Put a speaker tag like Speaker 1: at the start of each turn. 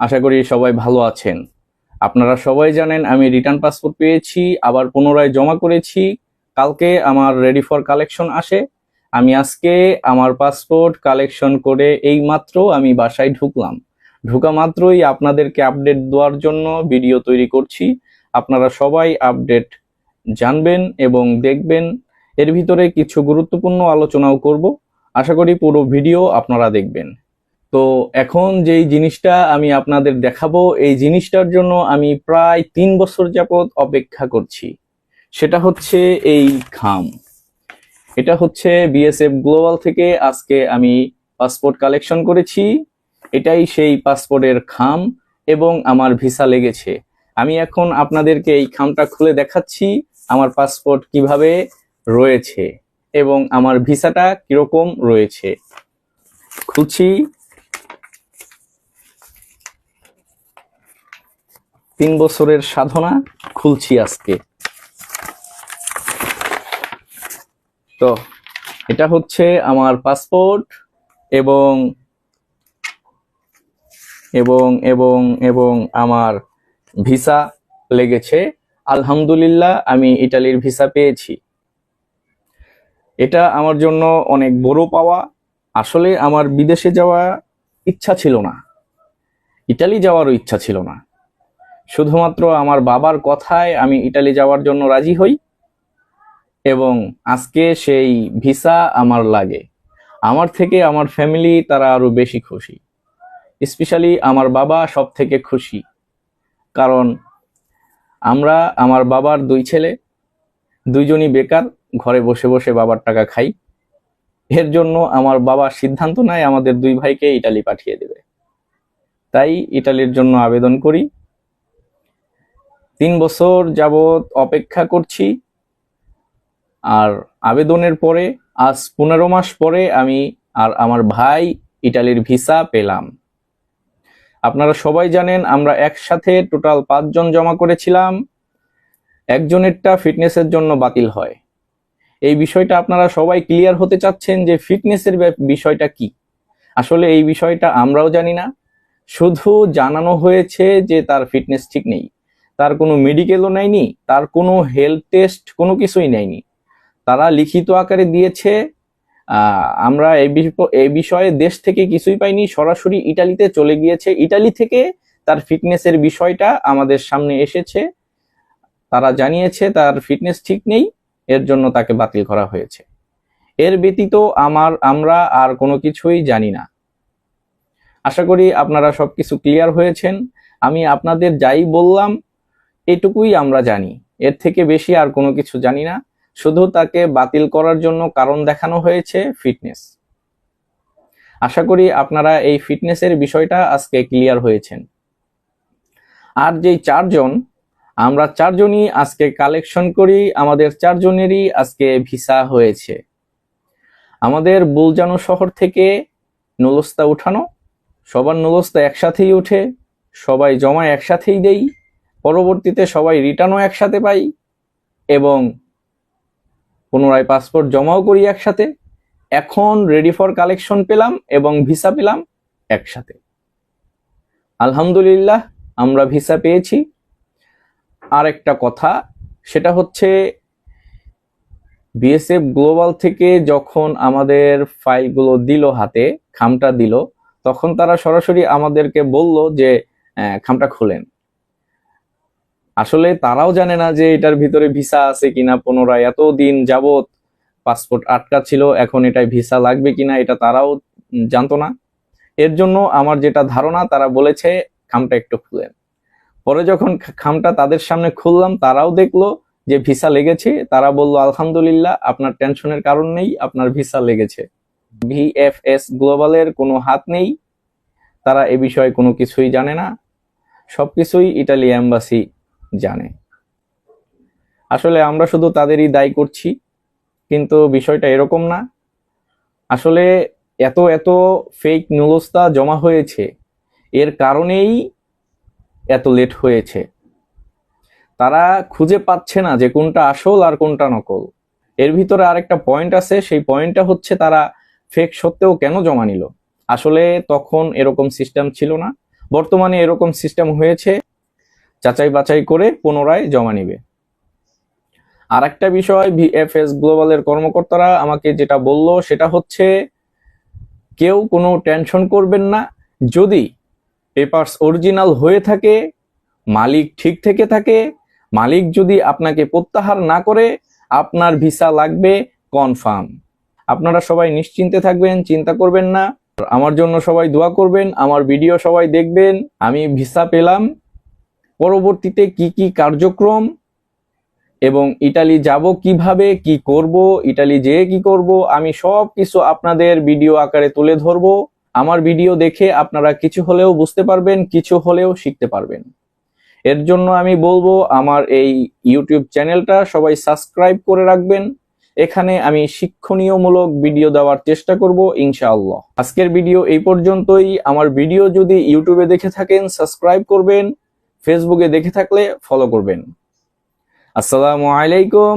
Speaker 1: আশা করি সবাই ভালো আছেন। আপনারা সবাই জানেন আমি রিটার্ন পাসপোর্ট পেয়েছি, আবার পুনরায় জমা করেছি। কালকে আমার রেডি ফর কালেকশন আসে। আমি আজকে আমার পাসপোর্ট কালেকশন করে এই মাত্র আমি বাসায় ঢুকলাম। ঢুকা মাত্রই আপনাদেরকে আপডেট দেওয়ার জন্য ভিডিও তৈরি করছি। আপনারা সবাই আপডেট জানবেন এবং দেখবেন। এর ভিতরে কিছু গুরুত্বপূর্ণ আলোচনাও করব। আশা করি পুরো ভিডিও আপনারা দেখবেন। তো এখন যেই জিনিসটা আমি আপনাদের দেখাবো, এই জিনিসটার জন্য আমি প্রায় তিন বছর যাবৎ অপেক্ষা করছি। সেটা হচ্ছে এই খাম এটা হচ্ছে বিএসএফ গ্লোবাল থেকে আজকে আমি পাসপোর্ট কালেকশন করেছি। এটাই সেই পাসপোর্টের খাম এবং আমার ভিসা লেগেছে। আমি এখন আপনাদেরকে এই খামটা খুলে দেখাচ্ছি, আমার পাসপোর্ট কীভাবে রয়েছে এবং আমার ভিসাটা কীরকম রয়েছে। খুলছি। তিন বছরের সাধনা খুলছি আজকে। তো, এটা হচ্ছে আমার পাসপোর্ট এবং এবং এবং এবং আমার ভিসা লেগেছে। আলহামদুলিল্লাহ, আমি ইটালির ভিসা পেয়েছি। এটা আমার জন্য অনেক বড় পাওয়া। আসলে আমার বিদেশে যাওয়া ইচ্ছা ছিল না। ইটালি যাওয়ারও ইচ্ছা ছিল না। শুধুমাত্র আমার বাবার কথায় আমি ইটালি যাওয়ার জন্য রাজি হই এবং আজকে সেই ভিসা আমার লাগে। আমার থেকে আমার ফ্যামিলি তারা আরও বেশি খুশি। স্পেশালি আমার বাবা সব থেকে খুশি। কারণ আমরা, আমার বাবার দুই ছেলে, দুইজনই বেকার, ঘরে বসে বসে বাবার টাকা খাই। এর জন্য আমার বাবা সিদ্ধান্ত নেয় আমাদের দুই ভাইকে ইটালি পাঠিয়ে দেবে। তাই ইটালির জন্য আবেদন করি। তিন বছর যাবৎ অপেক্ষা করছি। আর আবেদনের পরে, আজ পনেরো মাস পরে আমি আর আমার ভাই ইটালির ভিসা পেলাম। আপনারা সবাই জানেন, আমরা একসাথে টোটাল পাঁচজন জমা করেছিলাম। একজনেরটা ফিটনেসের জন্য বাতিল হয়। এই বিষয়টা আপনারা সবাই ক্লিয়ার হতে চাচ্ছেন যে ফিটনেসের বিষয়টা কি? আসলে এই বিষয়টা আমরাও জানি না। শুধু জানানো হয়েছে যে তার ফিটনেস ঠিক নেই। তার কোনো মেডিকেলও নেয়নি, তার কোনো হেলথ টেস্ট কোনো কিছুই নেয়নি। তারা লিখিত আকারে দিয়েছে আমরা এই বিষয়ে দেশ থেকে কিছুই পাইনি, সরাসরি ইটালিতে চলে গিয়েছে। ইটালি থেকে তার ফিটনেসের বিষয়টা আমাদের সামনে এসেছে। তারা জানিয়েছে তার ফিটনেস ঠিক নেই, এর জন্য তাকে বাতিল করা হয়েছে। এর ব্যতীত আমার, আমরা আর কোনো কিছুই জানি না। আশা করি আপনারা সবকিছু ক্লিয়ার হয়েছেন। আমি আপনাদের যাই বললাম এটুকুই আমরা জানি। এর থেকে বেশি আর কোনো কিছু জানি না। শুধু তাকে বাতিল করার জন্য কারণ দেখানো হয়েছে ফিটনেস। আশা করি আপনারা এই ফিটনেসের বিষয়টা আজকে ক্লিয়ার হয়েছেন। আর যেই চারজন, আমরা চারজনই আজকে কালেকশন করি, আমাদের চারজনেরই আজকে ভিসা হয়েছে। আমাদের বুলজানো শহর থেকে নুলস্তা উঠানো, সবার নুলস্তা একসাথেই উঠে, সবাই জমা একসাথেই দেই। পরবর্তীতে সবাই রিটার্নও একসাথে পাই এবং পুনরায় পাসপোর্ট জমাও করি একসাথে। এখন রেডি ফর কালেকশন পেলাম এবং ভিসা পেলাম একসাথে। আলহামদুলিল্লাহ, আমরা ভিসা পেয়েছি। আর একটা কথা, সেটা হচ্ছে বিএসএফ গ্লোবাল থেকে যখন আমাদের ফাইলগুলো দিল হাতে, খামটা দিল, তখন তারা সরাসরি আমাদেরকে বলল যে খামটা খুলেন। আসলে তারাও জানে না যে এটার ভিতরে ভিসা আছে কিনা, পুনরায় এত দিন যাবত পাসপোর্ট আটকা ছিল এখন এটায় ভিসা লাগবে কিনা এটা তারাও জানতো না। এর জন্য আমার যেটা ধারণা, তারা বলেছে, খামটা একটু খুলেন। পরে যখন খামটা তাদের সামনে খুললাম, তারাও দেখল যে ভিসা লেগেছে। তারা বলল, আলহামদুলিল্লাহ, আপনার টেনশনের কারণ নেই, আপনার ভিসা লেগেছে। ভিএফএস গ্লোবালের কোনো হাত নেই। তারা এ বিষয়ে কোনো কিছুই জানে না। সবকিছুই ইটালি এম্বাসি জানে। আসলে আমরা শুধু তাদেরই দায়ী করছি, কিন্তু বিষয়টা এরকম না। আসলে এত এত ফেক নুলস্তা জমা হয়েছে, এর কারণেই এত লেট হয়েছে। তারা খুঁজে পাচ্ছে না যে কোনটা আসল আর কোনটা নকল। এর ভিতরে আরেকটা পয়েন্ট আছে, সেই পয়েন্টটা হচ্ছে তারা ফেক সত্ত্বেও কেন জমা নিল? আসলে তখন এরকম সিস্টেম ছিল না। বর্তমানে এরকম সিস্টেম হয়েছে যাচাই বাছাই করে পুনরায় জমা নিবে। আর একটা বিষয় ভিএফএস গ্লোবালের কর্মকর্তারা আমাকে যেটা বলল সেটা হচ্ছে, কেউ কোনো টেনশন করবেন না, যদি পেপারস অরিজিনাল হয়ে থাকে, মালিক ঠিক থেকে থাকে, মালিক যদি আপনাকে প্রত্যাহার না করে, আপনার ভিসা লাগবে কনফার্ম আপনারা সবাই নিশ্চিন্তে থাকবেন, চিন্তা করবেন না। আমার জন্য সবাই দোয়া করবেন, আমার ভিডিও সবাই দেখবেন, আমি ভিসা পেলাম। পরবর্তীতে কি কি কার্যক্রম এবং ইটালি যাব কীভাবে, কি করব, ইটালি যেয়ে কি করব, আমি সব কিছু আপনাদের ভিডিও আকারে তুলে ধরবো। আমার ভিডিও দেখে আপনারা কিছু হলেও বুঝতে পারবেন, কিছু হলেও শিখতে পারবেন। এর জন্য আমি বলব, আমার এই ইউটিউব চ্যানেলটা সবাই সাবস্ক্রাইব করে রাখবেন। এখানে আমি শিক্ষণীয়মূলক ভিডিও দেওয়ার চেষ্টা করব, ইনশাআল্লাহ। আজকের ভিডিও এই পর্যন্তই। আমার ভিডিও যদি ইউটিউবে দেখে থাকেন, সাবস্ক্রাইব করবেন। ফেসবুকে দেখে থাকলে ফলো করবেন। আসসালামু আলাইকুম।